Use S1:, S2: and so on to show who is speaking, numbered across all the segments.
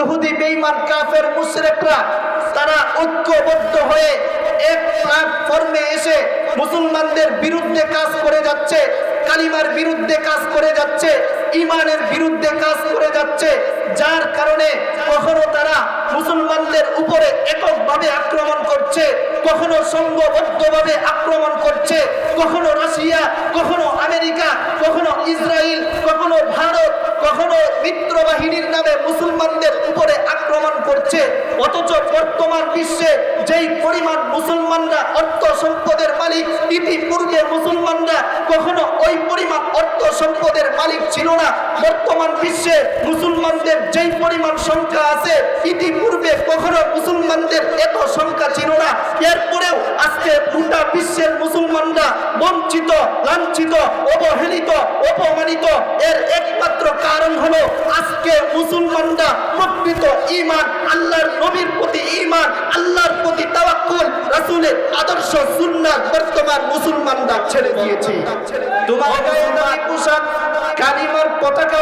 S1: ইহুদি বেঈমান কাফের মুশরিকরা তারা ঐক্যবদ্ধ হয়ে এক প্ল্যাটফর্মে এসে মুসলমানদের বিরুদ্ধে কাজ করে যাচ্ছে, কালিমার বিরুদ্ধে কাজ করে যাচ্ছে ইমানের বিরুদ্ধে কাজ করে যাচ্ছে, যার কারণে কখনো তারা মুসলমানদের উপরে এককভাবে আক্রমণ করছে, কখনো সংঘবদ্ধভাবে আক্রমণ করছে, কখনো রাশিয়া, কখনো আমেরিকা, কখনো ইসরায়েল মিত্র বাহিনীর নামে মুসলমানদের উপরে আক্রমণ করছে। অথচ বর্তমান বিশ্বে যেই পরিমাণ মুসলমানরা অর্থ সম্পদের মালিক, ইতিপূর্বে মুসলমানরা কখনো ওই পরিমাণ অর্থ সম্পদের মালিক ছিল না। বর্তমান বিশ্বে মুসলমানদের যেই পরিমাণ সংখ্যা আছে, ইতিপূর্বে কখনো মুসলমানদের এত সংখ্যা ছিল না এরপরেও আজকে গোটা বিশ্বের মুসলমানরা বঞ্চিত লাঞ্ছিত অবহেলিত অপমানিত। এর একমাত্র কারণ হলো আজকে মুসলমানরা প্রকৃত ইমান আল্লাহর নবীর প্রতি ইমান আল্লাহর প্রতি তাওয়াক্কুল রাসূলের আদর্শ সুন্নাত বর্তমান মুসলমানরা ছেড়ে দিয়েছে। তোমার গায়ে পোশাক কালিমার পতাকা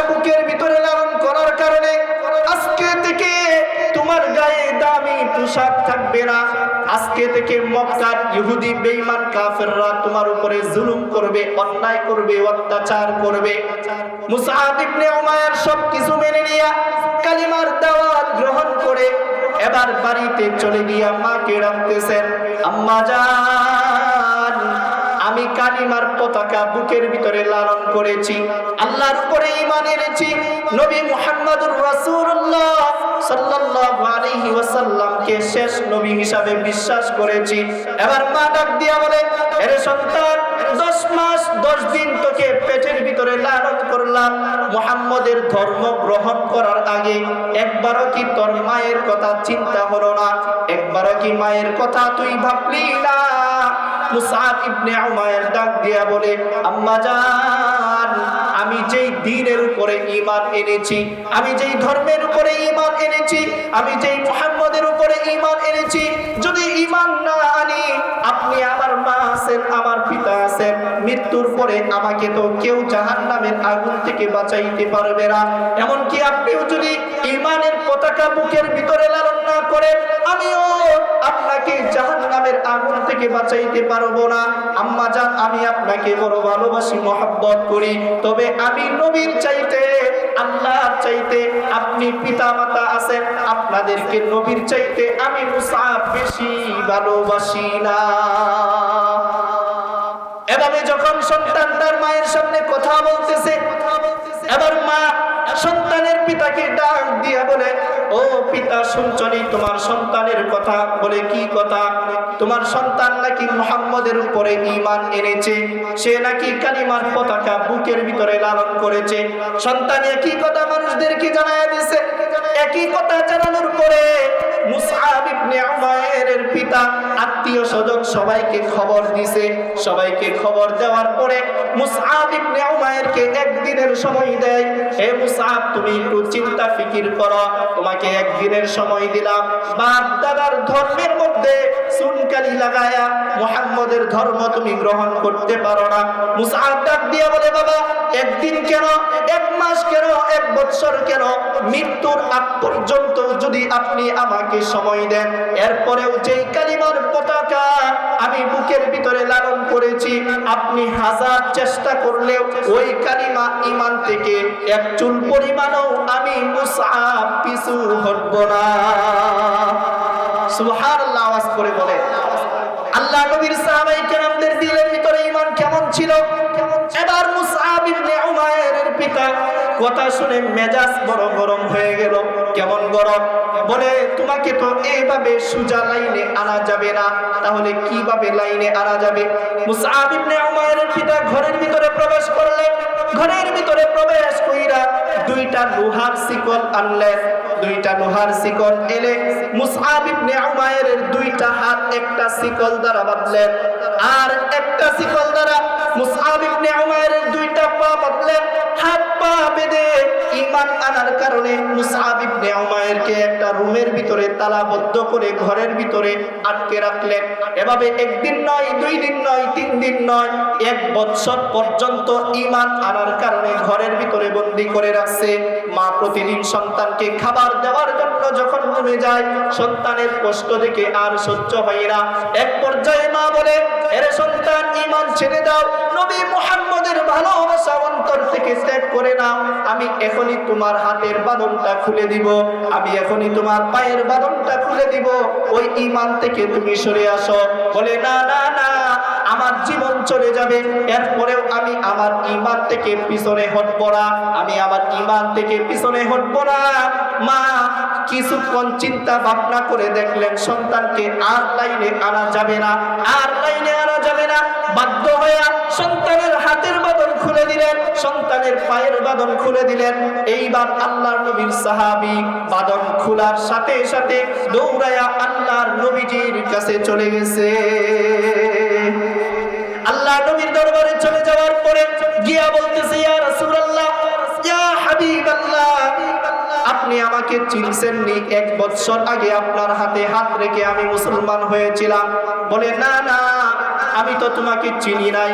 S1: থেকে মক্কার ইহুদি, বেঈমান, কাফেররা তোমার উপরে জুলুম করবে, অন্যায় করবে, অত্যাচার করবে। মুসআব ইবনে সব কিছু মেনে নিয়া কালিমার দাওয়াত গ্রহণ করে এবার বাড়িতে চলে গিয়া মাকে ডাকতেছেন, আম্মা জান। কালিমার পতাকা বুকের ভিতরে লালন করেছি। আল্লাহর উপরে ঈমান এনেছি। নবী মুহাম্মদুর রাসূলুল্লাহ সাল্লাল্লাহু আলাইহি ওয়াসাল্লামকে শেষ নবী হিসাবে বিশ্বাস করেছি। এবার মা ডাক দিয়া বলে, এরে সন্তান 10 মাস 10 দিন তোকে পেটের ভিতরে লালন করলাম। মুহাম্মদের ধর্ম গ্রহণ করার আগে একবারও কি তোর মায়ের কথা চিন্তা হলো না? একবারও কি মায়ের কথা তুই ভাবলি না? মুসআব ইবনে উমায়ের ডাক দিয়া বলে, আম্মা জান, আমি যেই দিনের উপরে ঈমান এনেছি, আমি যেই ধর্মের উপরে ইমান এনেছি, আমি যেই মোহাম্মদের উপরে ঈমান এনেছি ঈমান না আনি, আপনি আমার মা আছেন, আমার পিতা আছেন, মৃত্যুর পরে আমাকে তো কেউ জাহান্নামের আগুন থেকে বাঁচাইতে পারবে না। এমনকি আপনিও যদি ঈমানের পতাকা বুকের ভিতরে লালন না করেন, আমিও আপনাকে জাহান্নামের আগুন থেকে বাঁচাইতে পারব না। আম্মা জান, আমি আপনাকে বড় ভালোবাসি, মহাব্বত করি। তবে আমি নবীর চাইতে আল্লাহর চাইতে আপনি আছেন, আপনাদেরকে নবীর চাইতে আমি মুসাফ বেশি ভালোবাসি না। এভাবে যখন সন্তান তার মায়ের সামনে কথা বলতেছে, এবার মা সন্তানের পিতাকে ডাক দিয়া বলে ও পিতা, শুনছনি? তোমার সন্তানের কথা? বলে কি কথা? তোমার সন্তান নাকি মোহাম্মদের উপরে ইমান এনেছে? সে নাকি কালিমার পতাকা বুকের ভিতরে লালন করেছে? সন্তান একই কথা মানুষদেরকে জানায় দিছে। একই কথা জানানোর পরে মুসআব ইবনে উমায়েরের পিতা আত্মীয় স্বজন সবাইকে খবর দিছে। সবাইকে খবর দেওয়ার পরে মুসআব ইবনে উমায়েরকে একদিনের সময় দেয়, হে মুসআব তুমি একটু চিন্তা ফিকির করো, তোমাকে একদিনের সময় দিলাম। বাপ দাদার ধর্মের মধ্যে সুনকালি লাগায়া মুহাম্মদের ধর্ম তুমি গ্রহণ করতে পারো না। মুসআব ডাক দিয়ে বলে, বাবা, একদিন কেন, এক মাস কেন, এক বছর কেন, মৃত্যুর আগ পর্যন্ত যদি আপনি আমাকে সময় দেন। এরপরেও যেই কালিমার পতাকা আমি বুকের ভিতরে লালন করেছি, আপনি হাজার চেষ্টা করলেও ওই কালিমা ইমান থেকে এক চুল পরিমাণও আমি মুসআব পিছু হটব না। সুবহানাল্লাহ, আওয়াজ করে বলে আল্লাহ নবীর সাহাবাই কেরামদের দিলের ভিতরে ইমান কেমন ছিল? এবার মুসআব ইবনে উমায়েরের পিতা কথা শুনে মেজাজ বড় গরম হয়ে গেল। কেমন গরম? বলে, তোমাকে তো এইভাবে সুজা লাইনে আনা যাবে না। তাহলে কীভাবে লাইনে আনা যাবে? মুসআব ইবনে উমায়েরের পিতা ঘরের ভিতরে প্রবেশ করলেন। ঘরের ভিতরে প্রবেশ কইরা দুইটা লোহার শিকল আনলেন। দুইটা লোহার শিকল এলে মুসআব ইবনে উমায়েরের দুইটা হাত একটা শিকল দ্বারা বাঁধলেন আর একটা শিকল দ্বারা মুসআব ইবনে উমায়েরের দুইটা পা বাঁধলেন। বেঁধে ইমান আনার কারণে মুসআব ইবনে উমাইরকে একটা রুমের ভিতরে তালাবদ্ধ করে ঘরের ভিতরে আটকে রাখলেন। এভাবে একদিন নয়, দুই দিন নয়, তিন দিন নয়, এক বছর পর্যন্ত ইমান আনার কারণে ঘরের ভিতরে বন্দি করে রাখছে। মা প্রতিদিন সন্তানকে খাবার দেওয়ার জন্য আলো যখন কমে যায়, সন্তানের কষ্ট দেখে আর সহ্য হয় না। এক পর্যায়ে মা বলে, এর সন্তান ইমান ছেড়ে দাও। নবী মুহাম্মদের ভালোবাসা অন্তর থেকে ত্যাগ করে নাও। আমি এখনই তোমার হাতের বাঁধনটা খুলে দিব। আমি এখনই তোমার পায়ের বাঁধনটা খুলে দিব। ওই ইমান থেকে তুমি সরে আসো। বলে, না না না, আমার জীবন চলে যাবে। এরপরেও আমি আমার ইমান থেকে পিছনে হটব না। আমি আমার ইমান থেকে পিছনে হটব না। মা কিছুক্ষণ চিন্তা ভাবনা করে দেখলেন সন্তানকে আর লাইনে আনা যাবে না, আর লাইনে আনা যাবে না। বাধ্য হয়ে সন্তানের হাতের বাদন খুলে দিলেন, সন্তানের পায়ের বাদন খুলে দিলেন। এইবার আল্লাহর নবীর সাহাবি বাদন খোলার সাথে সাথে দৌড়ায়া আল্লাহর নবীজির কাছে চলে গেছে। আল্লাহ নবীর দরবারে চলে যাওয়ার পরে গিয়া বলতেছে ইয়া আমাকে চিনছেন নি এক বৎসর আগে আপনার হাতে হাত রেখে আমি মুসলমান হয়েছিলাম। বলে, না না আমি তো তোমাকে চিনি নাই।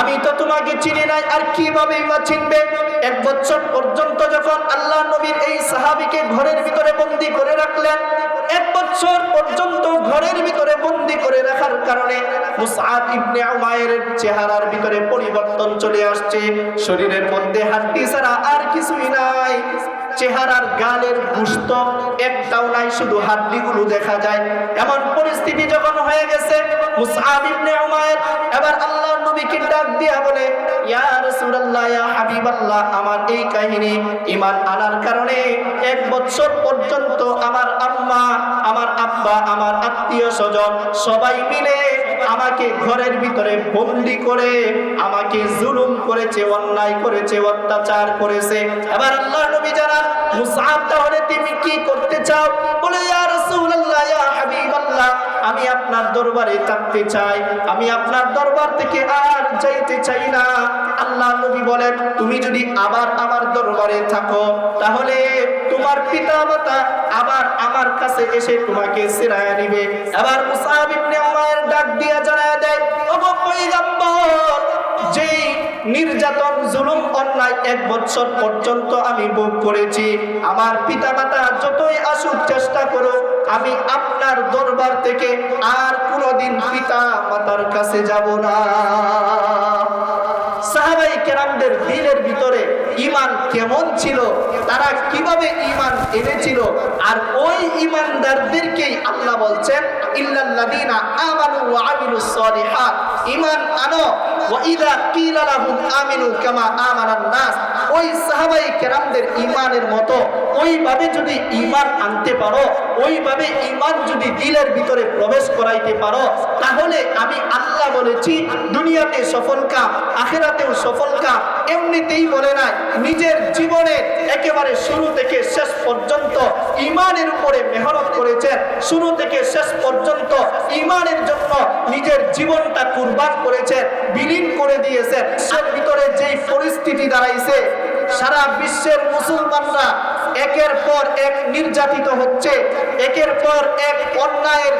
S1: আমি তো তোমাকে চিনি নাই, আর কীভাবে বা চিনবে? এক বছর পর্যন্ত যখন আল্লাহ নবীর এই সাহাবীকে ঘরের ভিতরে বন্দি করে রাখলেন, এক বছর পর্যন্ত ঘরের ভিতরে বন্দি করে রাখার কারণে মুসআব ইবনে চেহারার ভিতরে পরিবর্তন চলে আসছে। শরীরের মধ্যে হাড্ডি ছাড়া আর কিছুই নাই। চেহারার গালের গুস্ত একটাও নাই, শুধু হাড্ডিগুলো দেখা যায়। এমন পরিস্থিতি যখন হয়ে গেছে, মুসআব ইবনে উমায়ের এবার নবীকে ডাক দিয়া বলে আমার এই কাহিনী আনার কারণে এক বছর পর্যন্ত আমার আম্মা, আমার আব্বা, আমার আত্মীয় স্বজন সবাই মিলে আমাকে ঘরের ভিতরে বন্দি করে, আমাকে জুলুম করেছে, অন্যায় করেছে, অত্যাচার করেছে। এবার আল্লাহ নবী জানান তাহলে তুমি কি করতে চাও? বলে ইয়া আপনার দরবারে থাকতে চাই। আমি আপনার দরবার থেকে আর যাইতে চাই না। আল্লাহ নবী বলেন, তুমি যদি আবার আমার দরবারে থাকো, তাহলে তোমার পিতা মাতা আবার আমার কাছে এসে তোমাকে সিরায়া নিবে। আবার মুসাহাব ইবনে উমায়ের ডাক দিয়া জানায়া দেয়, ওগো পয়গম্বর, যেই নির্যাতন, জুলুম, অন্যায় এক বছর পর্যন্ত আমি ভোগ করেছি, আমার পিতা মাতা যতই আসুক চেষ্টা করো আমি আপনার দরবার থেকে আর কোনোদিন পিতা মাতার কাছে যাব না। সাহাবাই ভিতরে ইমান কেমন ছিল? তারা কীভাবে ইমান আর ওই আল্লাহ বলছেন ওয়া ইমান আমিনু কামা নাস। ওই সাহাবাই কেরামদের ইমানের মতো, ওইভাবে যদি ইমান আনতে পারো, ওইভাবে ইমান যদি দিলের ভিতরে প্রবেশ করাইতে পারো, তাহলে আমি আল্লাহ বলেছি, দুনিয়াতে সফল কাম, আখেরাতেও সফল কাম, এমনিতেই বলে নাই, নিজের জীবনে একেবারে শুরু থেকে শেষ পর্যন্ত ইমানের উপরে মেহনত করেছেন, শুরু থেকে শেষ পর্যন্ত ইমানের জন্য নিজের জীবনটা কুরবান করেছেন, বিলীন করে দিয়েছেন সব ভিতরে যেই পরিস্থিতি দাঁড়াইছে বিশ্বের মুসলমানরা একের পর এক নির্যাতিত হচ্ছে, একের পর এক অন্যায়ের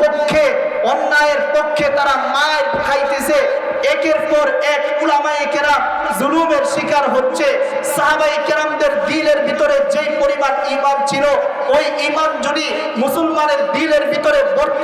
S1: পক্ষে অন্যায়ের পক্ষে তারা মায়ের খাইতেছে, একের পর এক উলামায়ে কেরাম জুলুমের শিকার হচ্ছে। সাহাবাই কেরামদের দিলের ভিতরে যেই পরিমাণ ইমান ছিল, ওই ইমান যদি মুসলমানের দিলের ভিতরে তাহলে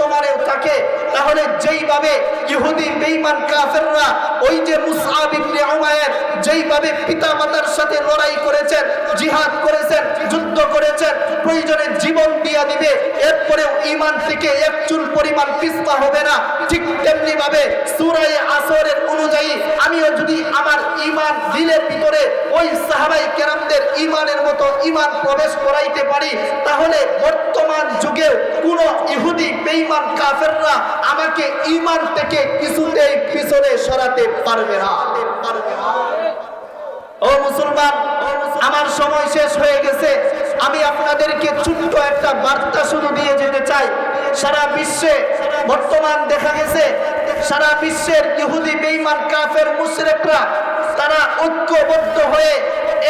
S1: যেইভাবে ইহুদি বেঈমান কাফেররা ওই যে মুসআব ইবনে উমায়ের যেইভাবে পিতা মাতার সাথে লড়াই করেছেন, জিহাদ করেছেন, যুদ্ধ করেছেন, প্রয়োজনে জীবন দিয়া দিবে, এরপরেও ইমান থেকে এক চুল পরিমাণ পিস্তা হবে না। ঠিক তেমনি ভাবে সূরায়ে আসরের অনুযায়ী আমিও যদি আমার ইমান দিলের ভিতরে ওই সাহাবাই কেরামদের ইমান প্রবেশ করাইতে পারি, তাহলে বর্তমান যুগে কোন ইহুদি বেঈমান কাফেররা আমাকে ইমান থেকে কিছুতেই পিছনে সরাতে পারবে না। ও মুসলমান, আমার সময় শেষ হয়ে গেছে। আমি আপনাদেরকে ছোট্ট একটা বার্তা শুধু দিয়ে যেতে চাই। সারা বিশ্বে বর্তমান দেখা গেছে, সারা বিশ্বের ইহুদি বেঈমান কাফের মুশরিকরা, তারা ঐক্যবদ্ধ হয়ে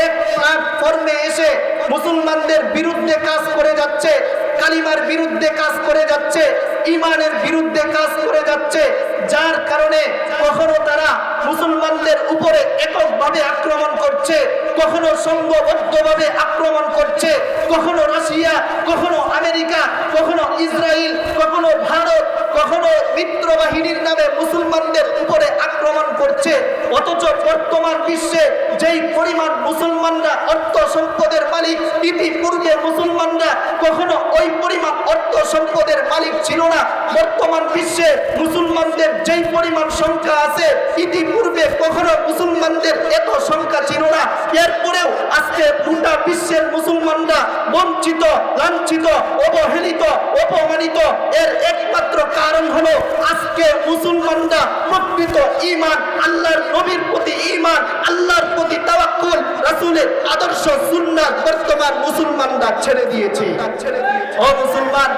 S1: এক প্ল্যাটফর্মে এসে মুসলমানদের বিরুদ্ধে কাজ করে যাচ্ছে, কালিমার বিরুদ্ধে কাজ করে যাচ্ছে ইমানের বিরুদ্ধে কাজ করে যাচ্ছে, যার কারণে কখনো তারা মুসলমানদের উপরে এককভাবে আক্রমণ করছে, কখনো সংঘবদ্ধভাবে আক্রমণ করছে, কখনো রাশিয়া, কখনো আমেরিকা, কখনো ইসরায়েল অথচ বর্তমান বিশ্বে যেই পরিমাণ মুসলমানরা অর্থ সম্পদের মালিক, ইতিপূর্বে মুসলমানরা কখনো ওই পরিমাণ অর্থ সম্পদের মালিক ছিল না। বর্তমান বিশ্বে মুসলমানদের যেই পরিমাণ সংখ্যা আছে, ইতিপূর্বে কখনো মুসলমানদের এত না এরপরেও আজকে গোটা বিশ্বের মুসলমানরা বঞ্চিত, লাঞ্ছিত, অবহেলিত, অপমানিত। এর একমাত্র কারণ হলো আজকে মুসলমানরা প্রকৃত ঈমান, আল্লাহর নবীর প্রতি ঈমান, আল্লাহর প্রতি তাওয়াক্কুল, রাসূলের আদর্শ সুন্নাত বর্তমান মুসলমানরা ছেড়ে দিয়েছে। ও মুসলমান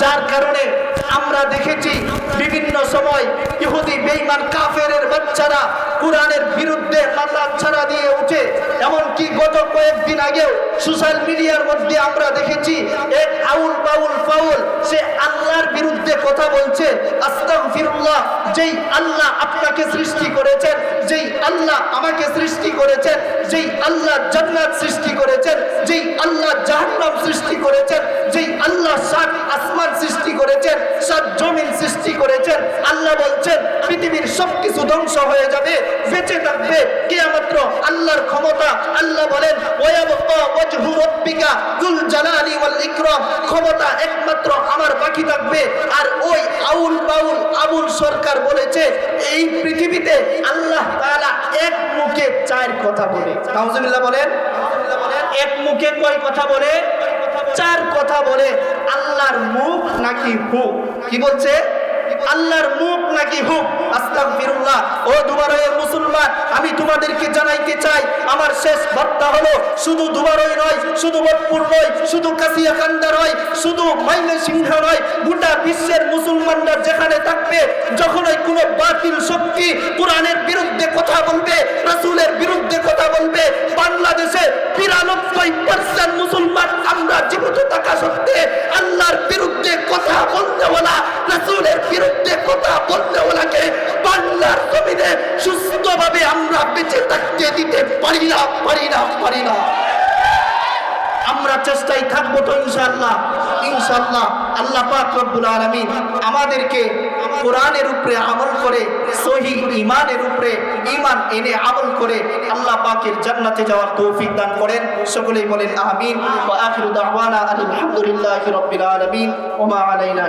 S1: যার কারণে আমরা দেখেছি বিভিন্ন সময় ইহুদি, বেঈমান, কাফেরের বাচ্চারা কোরআনের বিরুদ্ধে মাথা ছাড়া দিয়ে উঠে, এমনকি গত কয়েকদিন আগেও সোশ্যাল মিডিয়ার মধ্যে আমরা দেখেছি, এক আউল বাউল ফাউল, সে আল্লাহর বিরুদ্ধে কথা বলছে, আস্তাগফিরুল্লাহ, যেই আল্লাহ আপনাকে সৃষ্টি করেছেন, যেই আল্লাহ আমাকে সৃষ্টি করেছেন, যেই আল্লাহ জান্নাত সৃষ্টি করেছেন, যেই আল্লাহ জাহান্নাম সৃষ্টি করেছেন যেই আল্লাহ সাত আসমান সৃষ্টি করেছেন সাত জমিন সৃষ্টি করেছেন, আল্লাহ বলছেন, পৃথিবীর সবকিছু ধ্বংস হয়ে যাবে, বেঁচে থাকবে কেয়ামাত্র আল্লাহর ক্ষমতা, আল্লাহ বলেন ক্ষমতা একমাত্র আমার বাকি থাকবে, আর ওই আউল বাউল আবুল সরকার বলেছে, এই পৃথিবীতে আল্লাহ তাআলা এক মুখে চার কথা বলে নাউজুবিল্লাহ বলেন, এক মুখে কয় কথা বলে? চার কথা বলে আল্লাহর মুখ নাকি হুক? কি বলছে? আল্লাহর মুখ নাকি হুক? আস্তাগফিরুল্লাহ। ও দুবারয়ের মুসলমান, আমি তোমাদেরকে জানাইতে চাই, আমার শেষ বার্তা হলো, শুধু দুবারই নয়, শুধু বোধপুর নয়, শুধু কাশিয়াকান্দা নয়, শুধু মাইনে সিংহ নয়, গোটা বিশ্বের মুসলমানরা যেখানে থাকবে, যখনই কোনো বাতিল শক্তি কোরআনের বিরুদ্ধে কথা বলবে, রাসূলের বিরুদ্ধে কথা বলবে, বাংলাদেশে বিরানব্বই পার্সেন্ট মুসলমান আমরা জীবিত থাকা সত্ত্বে আল্লাহর বিরুদ্ধে কথা বলতে বলা, রাসূলের বিরুদ্ধে কথা বলতে বলাকে বাংলার জমিনে সুস্থভাবে আমরা বেঁচে থাকতে দিতে পারি না পারি না পারি না। আমরা চেষ্টায় থাকব তো ইনশাআল্লাহ ইনশাআল্লাহ। আল্লাহ পাক রব্বুল আমাদেরকে কোরআনের উপরে আমল করে, সহি ইমানের উপরে ইমান এনে আমল করে আল্লাহ পাকের জান্নাতে যাওয়ার তৌফিক দান করেন। সকলেই বলেন আমিন। ওয়া আলাইনা